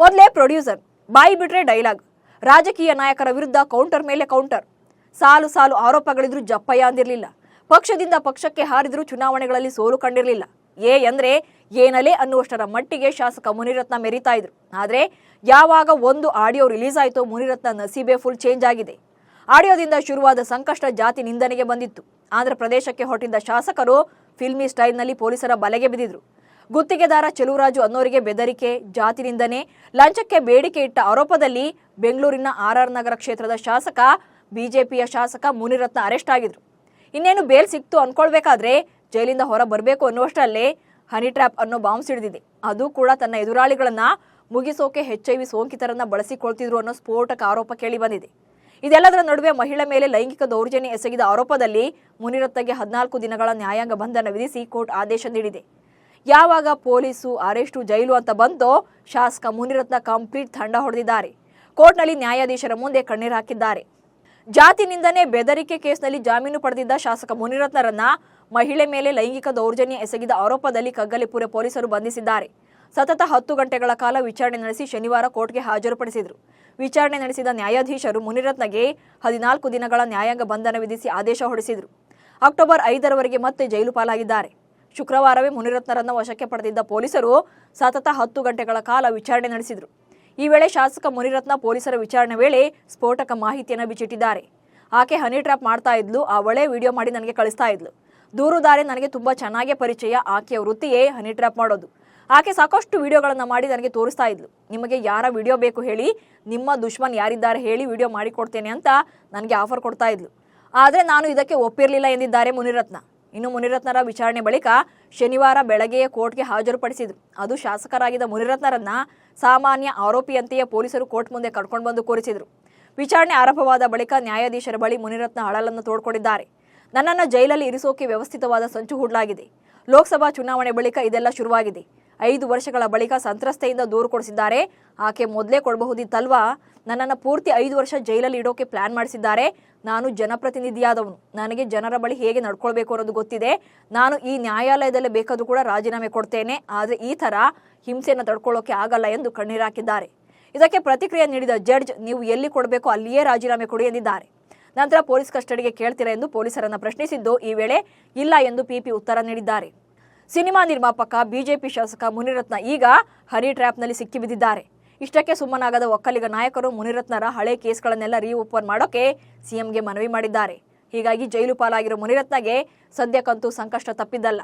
ಮೊದಲೇ ಪ್ರೊಡ್ಯೂಸರ್ ಬಾಯಿ ಬಿಟ್ರೆ ಡೈಲಾಗ್. ರಾಜಕೀಯ ನಾಯಕರ ವಿರುದ್ಧ ಕೌಂಟರ್ ಮೇಲೆ ಕೌಂಟರ್. ಸಾಲು ಸಾಲು ಆರೋಪಗಳಿದ್ರು ಜಪ್ಪಯ್ಯ ಅಂದಿರಲಿಲ್ಲ. ಪಕ್ಷದಿಂದ ಪಕ್ಷಕ್ಕೆ ಹಾರಿದ್ರೂ ಚುನಾವಣೆಗಳಲ್ಲಿ ಸೋಲು ಕಂಡಿರಲಿಲ್ಲ. ಏ ಅಂದ್ರೆ ಏನಲೇ ಅನ್ನುವಷ್ಟರ ಮಟ್ಟಿಗೆ ಶಾಸಕ ಮುನಿರತ್ನ ಮೆರಿತಾ ಇದ್ರು. ಆದ್ರೆ ಯಾವಾಗ ಒಂದು ಆಡಿಯೋ ರಿಲೀಸ್ ಆಯಿತು ಮುನಿರತ್ನ ನಸೀಬೆ ಫುಲ್ ಚೇಂಜ್ ಆಗಿದೆ. ಆಡಿಯೋದಿಂದ ಶುರುವಾದ ಸಂಕಷ್ಟ ಜಾತಿ ನಿಂದನೆಗೆ ಬಂದಿತ್ತು. ಆಂಧ್ರ ಪ್ರದೇಶಕ್ಕೆ ಹೊರಟಿದ್ದ ಶಾಸಕರು ಫಿಲ್ಮಿ ಸ್ಟೈಲ್ನಲ್ಲಿ ಪೊಲೀಸರ ಬಲೆಗೆ ಬಿದ್ದಿದ್ರು. ಗುತ್ತಿಗೆದಾರ ಚೆಲುವರಾಜು ಅನ್ನೋರಿಗೆ ಬೆದರಿಕೆ ಜಾತಿನಿಂದನೇ ಲಂಚಕ್ಕೆ ಬೇಡಿಕೆ ಇಟ್ಟ ಆರೋಪದಲ್ಲಿ ಬೆಂಗಳೂರಿನ ಆರ್ಆರ್ ನಗರ ಕ್ಷೇತ್ರದ ಶಾಸಕ, ಬಿಜೆಪಿಯ ಶಾಸಕ ಮುನಿರತ್ನ ಅರೆಸ್ಟ್ ಆಗಿದ್ರು. ಇನ್ನೇನು ಬೇಲ್ ಸಿಕ್ತು ಅನ್ಕೊಳ್ಬೇಕಾದ್ರೆ ಜೈಲಿಂದ ಹೊರ ಬರಬೇಕು ಅನ್ನುವಷ್ಟರಲ್ಲೇ ಹನಿ ಟ್ರ್ಯಾಪ್ ಅನ್ನೋ ಬಾಂಬ್ ಸಿಡಿದಿದೆ ಅದು ಕೂಡ ತನ್ನ ಎದುರಾಳಿಗಳನ್ನ ಮುಗಿಸೋಕೆ ಎಚ್ ಐ ವಿ ಸೋಂಕಿತರನ್ನ ಬಳಸಿಕೊಳ್ತಿದ್ರು ಅನ್ನೋ ಸ್ಫೋಟಕ ಆರೋಪ ಕೇಳಿ ಬಂದಿದೆ. ಇದೆಲ್ಲದರ ನಡುವೆ ಮಹಿಳೆ ಮೇಲೆ ಲೈಂಗಿಕ ದೌರ್ಜನ್ಯ ಎಸಗಿದ ಆರೋಪದಲ್ಲಿ ಮುನಿರತ್ನಗೆ ಹದಿನಾಲ್ಕು ದಿನಗಳ ನ್ಯಾಯಾಂಗ ಬಂಧನ ವಿಧಿಸಿ ಕೋರ್ಟ್ ಆದೇಶ ನೀಡಿದೆ. ಯಾವಾಗ ಪೊಲೀಸು ಅರೆಸ್ಟು, ಜೈಲು ಅಂತ ಬಂತೋ ಶಾಸಕ ಮುನಿರತ್ನ ಕಂಪ್ಲೀಟ್ ತಂಡ ಹೊಡೆದಿದ್ದಾರೆ. ಕೋರ್ಟ್ನಲ್ಲಿ ನ್ಯಾಯಾಧೀಶರ ಮುಂದೆ ಕಣ್ಣೀರು ಹಾಕಿದ್ದಾರೆ. ಜಾತಿ ನಿಂದನೆ ಬೆದರಿಕೆ ಕೇಸ್ನಲ್ಲಿ ಜಾಮೀನು ಪಡೆದಿದ್ದ ಶಾಸಕ ಮುನಿರತ್ನರನ್ನ ಮಹಿಳೆ ಮೇಲೆ ಲೈಂಗಿಕ ದೌರ್ಜನ್ಯ ಎಸಗಿದ ಆರೋಪದಲ್ಲಿ ಕಗ್ಗಲಿಪುರ ಪೊಲೀಸರು ಬಂಧಿಸಿದ್ದಾರೆ. ಸತತ ಹತ್ತು ಗಂಟೆಗಳ ಕಾಲ ವಿಚಾರಣೆ ನಡೆಸಿ ಶನಿವಾರ ಕೋರ್ಟ್ಗೆ ಹಾಜರುಪಡಿಸಿದರು. ವಿಚಾರಣೆ ನಡೆಸಿದ ನ್ಯಾಯಾಧೀಶರು ಮುನಿರತ್ನಗೆ ಹದಿನಾಲ್ಕು ದಿನಗಳ ನ್ಯಾಯಾಂಗ ಬಂಧನ ವಿಧಿಸಿ ಆದೇಶ ಹೊರಡಿಸಿದರು. ಅಕ್ಟೋಬರ್ ಐದರವರೆಗೆ ಮತ್ತೆ ಜೈಲು ಪಾಲಾಗಿದ್ದಾರೆ. ಶುಕ್ರವಾರವೇ ಮುನಿರತ್ನರನ್ನ ವಶಕ್ಕೆ ಪಡೆದಿದ್ದ ಪೊಲೀಸರು ಸತತ ಹತ್ತು ಗಂಟೆಗಳ ಕಾಲ ವಿಚಾರಣೆ ನಡೆಸಿದರು. ಈ ವೇಳೆ ಶಾಸಕ ಮುನಿರತ್ನ ಪೊಲೀಸರ ವಿಚಾರಣೆ ವೇಳೆ ಸ್ಫೋಟಕ ಮಾಹಿತಿಯನ್ನು ಬಿಚ್ಚಿಟ್ಟಿದ್ದಾರೆ. ಆಕೆ ಹನಿ ಟ್ರ್ಯಾಪ್ ಮಾಡ್ತಾ ಇದ್ಲು ಅವಳೇ ವಿಡಿಯೋ ಮಾಡಿ ನನಗೆ ಕಳಿಸ್ತಾ ಇದ್ಲು. ದೂರುದಾರೆ ನನಗೆ ತುಂಬಾ ಚೆನ್ನಾಗೇ ಪರಿಚಯ, ಆಕೆಯ ವೃತ್ತಿಯೇ ಹನಿ ಟ್ರ್ಯಾಪ್ ಮಾಡೋದು. ಆಕೆ ಸಾಕಷ್ಟು ವಿಡಿಯೋಗಳನ್ನು ಮಾಡಿ ನನಗೆ ತೋರಿಸ್ತಾ ಇದ್ಲು. ನಿಮಗೆ ಯಾರ ವಿಡಿಯೋ ಬೇಕು ಹೇಳಿ, ನಿಮ್ಮ ದುಶ್ಮನ್ ಯಾರಿದ್ದಾರೆ ಹೇಳಿ ವಿಡಿಯೋ ಮಾಡಿಕೊಡ್ತೇನೆ ಅಂತ ನನಗೆ ಆಫರ್ ಕೊಡ್ತಾ ಇದ್ಲು. ಆದರೆ ನಾನು ಇದಕ್ಕೆ ಒಪ್ಪಿರಲಿಲ್ಲ ಎಂದಿದ್ದಾರೆ ಮುನಿರತ್ನ. ಇನ್ನು ಮುನಿರತ್ನರ ವಿಚಾರಣೆ ಬಳಿಕ ಶನಿವಾರ ಬೆಳಗ್ಗೆಯೇ ಕೋರ್ಟ್ಗೆ ಹಾಜರುಪಡಿಸಿದ್ರು ಅದು ಶಾಸಕರಾಗಿದ್ದ ಮುನಿರತ್ನರನ್ನ ಸಾಮಾನ್ಯ ಆರೋಪಿಯಂತೆಯೇ ಪೊಲೀಸರು ಕೋರ್ಟ್ ಮುಂದೆ ಕರ್ಕೊಂಡು ಬಂದು ಕೂರಿಸಿದ್ರು. ವಿಚಾರಣೆ ಆರಂಭವಾದ ಬಳಿಕ ನ್ಯಾಯಾಧೀಶರ ಬಳಿ ಮುನಿರತ್ನ ಹಳಲನ್ನು ತೋಡ್ಕೊಂಡಿದ್ದಾರೆ. ನನ್ನನ್ನು ಜೈಲಲ್ಲಿ ಇರಿಸೋಕೆ ವ್ಯವಸ್ಥಿತವಾದ ಸಂಚು ಹೂಡಲಾಗಿದೆ. ಲೋಕಸಭಾ ಚುನಾವಣೆ ಬಳಿಕ ಇದೆಲ್ಲ ಶುರುವಾಗಿದೆ. ಐದು ವರ್ಷಗಳ ಬಳಿಕ ಸಂತ್ರಸ್ತೆಯಿಂದ ದೂರು ಕೊಡಿಸಿದ್ದಾರೆ. ಆಕೆ ಮೊದಲೇ ಕೊಡಬಹುದಿತ್ತಲ್ವಾ? ನನ್ನನ್ನು ಪೂರ್ತಿ ಐದು ವರ್ಷ ಜೈಲಲ್ಲಿ ಇಡೋಕೆ ಪ್ಲಾನ್ ಮಾಡಿಸಿದ್ದಾರೆ. ನಾನು ಜನಪ್ರತಿನಿಧಿಯಾದವನು. ನನಗೆ ಜನರ ಬಳಿ ಹೇಗೆ ನಡ್ಕೊಳ್ಬೇಕು ಅನ್ನೋದು ಗೊತ್ತಿದೆ. ನಾನು ಈ ನ್ಯಾಯಾಲಯದಲ್ಲೇ ಬೇಕಾದರೂ ಕೂಡ ರಾಜೀನಾಮೆ ಕೊಡ್ತೇನೆ. ಆದರೆ ಈ ಥರ ಹಿಂಸೆಯನ್ನು ತಡ್ಕೊಳ್ಳೋಕೆ ಆಗಲ್ಲ ಎಂದು ಕಣ್ಣೀರಾಕಿದ್ದಾರೆ ಇದಕ್ಕೆ ಪ್ರತಿಕ್ರಿಯೆ ನೀಡಿದ ಜಡ್ಜ್, ನೀವು ಎಲ್ಲಿ ಕೊಡಬೇಕು ಅಲ್ಲಿಯೇ ರಾಜೀನಾಮೆ ಕೊಡಿ ಎಂದಿದ್ದಾರೆ. ನಂತರ ಪೊಲೀಸ್ ಕಸ್ಟಡಿಗೆ ಕೇಳ್ತೀರಾ ಎಂದು ಪೊಲೀಸರನ್ನು ಪ್ರಶ್ನಿಸಿದ್ದು ಈ ವೇಳೆ ಇಲ್ಲ ಎಂದು ಪಿಪಿ ಉತ್ತರ ನೀಡಿದ್ದಾರೆ. ಸಿನಿಮಾ ನಿರ್ಮಾಪಕ, ಬಿಜೆಪಿ ಶಾಸಕ ಮುನಿರತ್ನ ಈಗ ಹರಿ ಟ್ರ್ಯಾಪ್ನಲ್ಲಿ ಸಿಕ್ಕಿಬಿದ್ದಿದ್ದಾರೆ. ಇಷ್ಟಕ್ಕೆ ಸುಮ್ಮನಾಗದ ಒಕ್ಕಲಿಗ ನಾಯಕರು ಮುನಿರತ್ನರ ಹಳೆ ಕೇಸ್ಗಳನ್ನೆಲ್ಲ ರೀ ಓಪನ್ ಮಾಡೋಕೆ ಸಿಎಂಗೆ ಮನವಿ ಮಾಡಿದ್ದಾರೆ. ಹೀಗಾಗಿ ಜೈಲು ಪಾಲಾಗಿರೋ ಮುನಿರತ್ನಗೆ ಸದ್ಯಕ್ಕಂತೂ ಸಂಕಷ್ಟ ತಪ್ಪಿದ್ದಲ್ಲ.